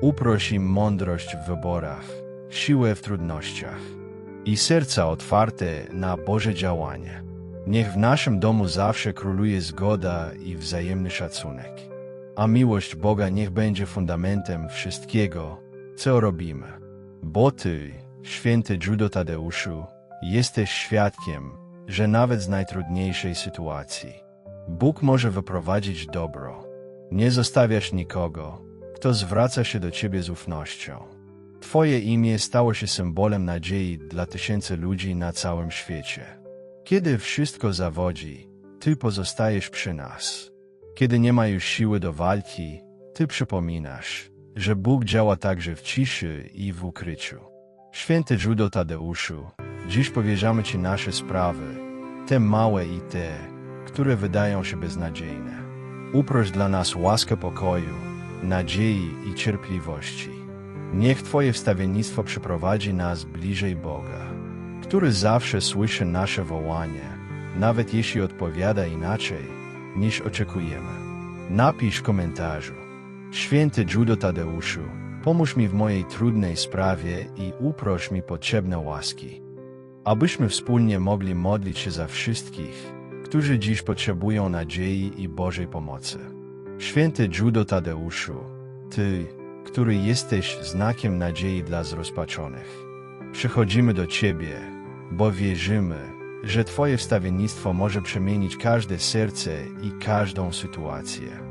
Uproś im mądrość w wyborach, siłę w trudnościach i serca otwarte na Boże działanie. Niech w naszym domu zawsze króluje zgoda i wzajemny szacunek, a miłość Boga niech będzie fundamentem wszystkiego, co robimy. Bo Ty, święty Judo Tadeuszu, jesteś świadkiem, że nawet z najtrudniejszej sytuacji Bóg może wyprowadzić dobro. Nie zostawiasz nikogo, kto zwraca się do Ciebie z ufnością. Twoje imię stało się symbolem nadziei dla tysięcy ludzi na całym świecie. Kiedy wszystko zawodzi, Ty pozostajesz przy nas. Kiedy nie ma już siły do walki, Ty przypominasz, że Bóg działa także w ciszy i w ukryciu. Święty Judo Tadeuszu, dziś powierzamy Ci nasze sprawy, te małe i te, które wydają się beznadziejne. Uproś dla nas łaskę pokoju, nadziei i cierpliwości. Niech Twoje wstawiennictwo przyprowadzi nas bliżej Boga, który zawsze słyszy nasze wołanie, nawet jeśli odpowiada inaczej, niż oczekujemy. Napisz w komentarzu. Święty Judo Tadeuszu, pomóż mi w mojej trudnej sprawie i uproś mi potrzebne łaski, abyśmy wspólnie mogli modlić się za wszystkich, którzy dziś potrzebują nadziei i Bożej pomocy. Święty Judo Tadeuszu, Ty, który jesteś znakiem nadziei dla zrozpaczonych, przychodzimy do Ciebie, bo wierzymy, że Twoje wstawiennictwo może przemienić każde serce i każdą sytuację.